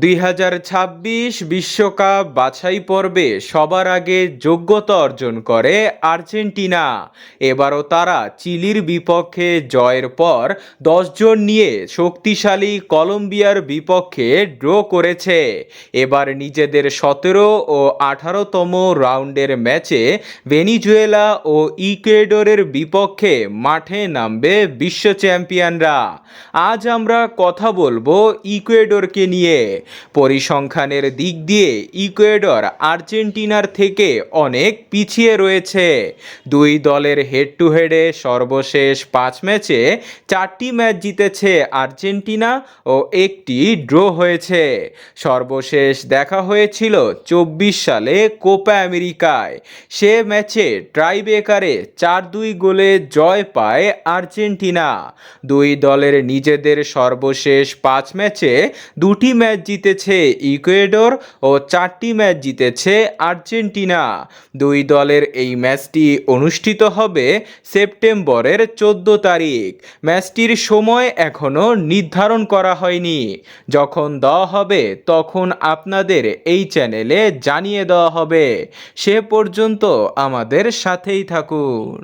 দুই বিশ্বকাপ বাছাই পর্বে সবার আগে যোগ্যতা অর্জন করে আর্জেন্টিনা। এবারও তারা চিলির বিপক্ষে জয়ের পর দশজন নিয়ে শক্তিশালী কলম্বিয়ার বিপক্ষে ড্র করেছে। এবার নিজেদের সতেরো ও আঠারোতম রাউন্ডের ম্যাচে ভেনিজুয়েলা ও ইকুয়েডরের বিপক্ষে মাঠে নামবে বিশ্ব চ্যাম্পিয়নরা। আজ আমরা কথা বলব ইকুয়েডরকে নিয়ে। পরিসংখ্যানের দিক দিয়ে ইকুয়েডর আর্জেন্টিনার থেকে অনেক পিছিয়ে রয়েছে। দুই দলের হেড টু হেডে সর্বশেষ পাঁচ ম্যাচে চারটি ম্যাচ জিতেছে আর্জেন্টিনা ও একটি ড্র হয়েছে। সর্বশেষ দেখা হয়েছিল চব্বিশ সালে কোপা আমেরিকায়। সে ম্যাচে ট্রাইবেকারে চার দুই গোলে জয় পায় আর্জেন্টিনা। দুই দলের নিজেদের সর্বশেষ পাঁচ ম্যাচে দুটি ম্যাচ জিতেছে ইকুয়েডর ও চারটি ম্যাচ জিতেছে আর্জেন্টিনা। দুই দলের এই ম্যাচটি অনুষ্ঠিত হবে সেপ্টেম্বরের চোদ্দ তারিখ। ম্যাচটির সময় এখনও নির্ধারণ করা হয়নি। যখন দেওয়া হবে, তখন আপনাদের এই চ্যানেলে জানিয়ে দেওয়া হবে। সে পর্যন্ত আমাদের সাথেই থাকুন।